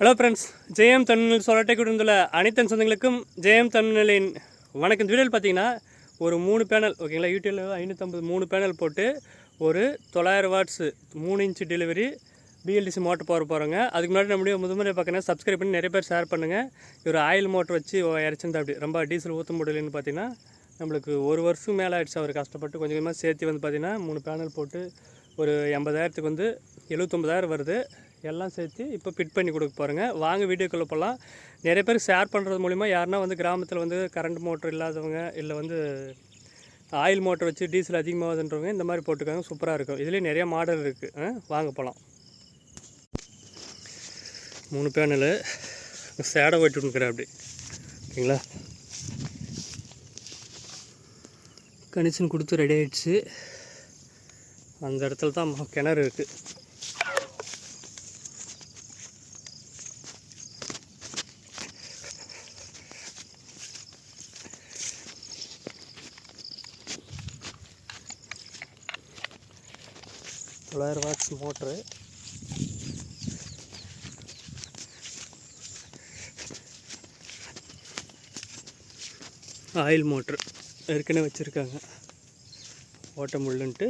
Hello friends Jayam Tamil சொலட்டை கொடுத்துள்ள அனைத்து சொந்தங்களுக்கும் ஜெயம் தமிழின் வணக்கம். இந்த வீடியோவில் பார்த்தீங்கன்னா ஒரு மூணு பேனல் ஓகேங்களா? யூடியூப்பில் ஐநூற்றம்பது மூணு பேனல் போட்டு ஒரு தொள்ளாயிரம் வாட்ஸு மூணு இன்ச்சு டெலிவரி பிஎல்டிசி மோட்டர் போட போகிறோங்க அதுக்கு முன்னாடி நம்மளுடைய முதமுறை பார்க்கணும் சப்ஸ்கிரைப் பண்ணி நிறைய பேர் ஷேர் பண்ணுங்கள் இவர் ஆயில் மோட்டர் வச்சு இறச்சிருந்தா அப்படி. ரொம்ப டீசல் ஊற்ற முடியலன்னு பார்த்தீங்கன்னா நம்மளுக்கு ஒரு வருஷம் மேலே ஆகிடுச்சு அவர் கஷ்டப்பட்டு கொஞ்சம் கொஞ்சமாக சேர்த்து வந்து பார்த்தீங்கன்னா மூணு பேனல் போட்டு ஒரு எண்பதாயிரத்துக்கு வந்து எழுபத்தொம்பதாயிரம் வருது. எல்லாம் சேர்த்து இப்போ ஃபிட் பண்ணி கொடுக்க போகிறேங்க வாங்க வீடியோக்குள்ளே போகலாம் நிறைய பேர் ஷேர் பண்ணுறது மூலிமா யாருன்னா வந்து கிராமத்தில் வந்து கரண்ட் மோட்டர் இல்லாதவங்க இல்லை வந்து ஆயில் மோட்டர் வச்சு டீசல் அதிகமாகுதுன்றவங்க இந்த மாதிரி போட்டுக்காங்க சூப்பராக இருக்கும். இதுலேயும் நிறைய மாடல் இருக்குது வாங்க போகலாம் மூணு பேனலு சேடை போயிட்டுருக்குறேன் அப்படி. ஓகேங்களா? கனெக்ஷன் கொடுத்து ரெடி ஆகிடுச்சு அந்த இடத்துல தான் கிணறு இருக்குது தொள்ளாயிரம் வாட்ஸ் மோட்ரு ஆயில் மோட்ரு ஏற்கனவே வச்சுருக்காங்க. ஓட்ட முள்ளுன்ட்டு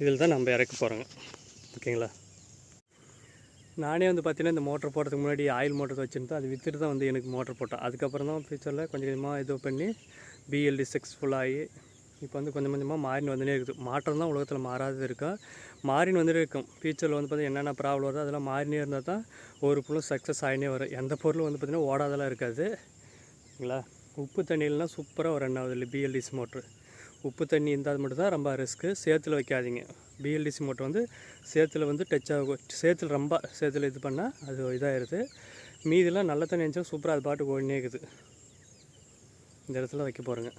இதில் தான் நம்ம இறக்க போகிறோங்க ஓகேங்களா நானே வந்து பார்த்தீங்கன்னா இந்த மோட்டர் போடுறதுக்கு முன்னாடி ஆயில் மோட்டர் வச்சுருந்தேன். அது விற்றுட்டு தான் வந்து எனக்கு மோட்டர் போட்டேன். அதுக்கப்புறம் தான் ஃபியூச்சரில் கொஞ்சம் கொஞ்சமாக இது பண்ணி பிஎல்டி சக்ஸஸ்ஃபுல்லாகி இப்போ வந்து கொஞ்சம் கொஞ்சமாக மாறின் வந்துனே இருக்குது. மாற்றம் தான் உலகத்தில் மாறாதது இருக்கா? மாறின் வந்துட்டே இருக்கும். ஃபியூச்சரில் வந்து பார்த்தீங்கன்னா என்னென்ன ப்ராப்ளம் வருதோ அதெல்லாம் மாறினே இருந்தால் தான் ஒரு பொருளும் சக்ஸஸ் ஆகினே வரும். எந்த பொருளும் வந்து பார்த்திங்கன்னா ஓடாதெல்லாம் இருக்காது. ஓகேங்களா? உப்பு தண்ணியிலலாம் சூப்பராக ஒரு ரன் ஆகுது இல்லை பிஎல்டிசி மோட்ரு உப்பு தண்ணி இருந்தால் மட்டும்தான் ரொம்ப ரிஸ்க்கு சேத்துல வைக்காதீங்க. பிஎல்டிசி மோட்டர் வந்து சேத்துல வந்து டச் ஆகும். சேத்துல ரொம்ப சேத்துல இது பண்ணால் அது இதாகிடுது மீதிலாம் நல்ல தண்ணி இருந்துச்சா சூப்பராக அது பாட்டுக்கு ஓடினே இருக்குது. இந்த இடத்துல வைக்க போகிறேங்க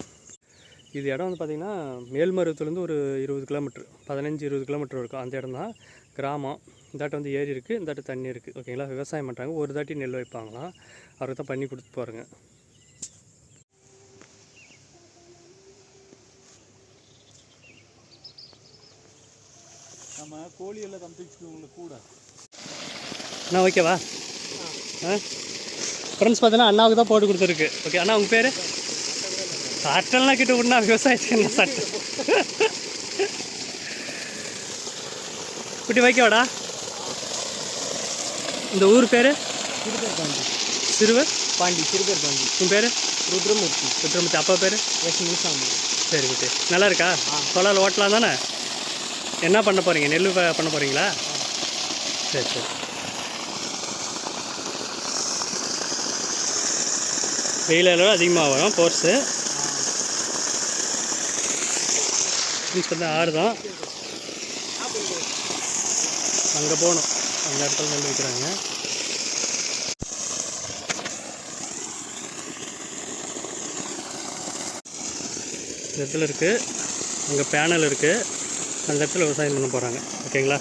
இது இடம் வந்து பார்த்திங்கன்னா மேல்மருவத்துலேருந்து ஒரு இருபது கிலோமீட்ரு பதினஞ்சு இருபது கிலோமீட்டர் இருக்கும். அந்த இடம் தான் கிராமம். இந்தாட்ட வந்து ஏரி இருக்குது இந்தாட்ட தண்ணி இருக்குது ஓகேங்களா விவசாயம் பண்ணுறாங்க ஒரு தாட்டி நெல் வைப்பாங்களாம் அவருக்கு தான் பண்ணி கொடுத்து போகிறேங்க நம்ம கோழி எல்லாம் தம்பிச்சுக்கவங்கள கூட. அண்ணா ஓகேவா ஆ? ஃப்ரெண்ட்ஸ் பார்த்தீங்கன்னா அண்ணாவுக்கு தான் போட்டு கொடுத்துருக்கு. ஓகே அண்ணா உங்கள் பேர்? சட்டம்லாம் கிட்ட விடனா விவசாயத்துக்கு என்ன சட்டம் குட்டி வைக்கவாடா இந்த ஊர் பேர்? சிறுபேர் பாண்டி சிறுவர்? பாண்டி சிறுபேர் பாண்டி உன் பேர்? ருத்ரமூர்த்தி. சுற்றமுத்தி அப்பா பேர்? எஸ். முனுசாமி சரி குட்டி. நல்லா இருக்கா? சொல்லால் ஓட்டலாம் தானே? என்ன பண்ண போகிறீங்க நெல் பண்ண போகிறீங்களா சரி சரி. வெயில் அளவு அதிகமாக வரும் ஃபோர்ஸு மீன்ஸ் வந்து ஆடு தான். அங்கே போகணும். அந்த இடத்துல நெல் வைக்கிறாங்க. இந்த இடத்துல இருக்குது அங்கே பேனல் இருக்குது அந்த இடத்துல விவசாயம் பண்ண போகிறாங்க ஓகேங்களா?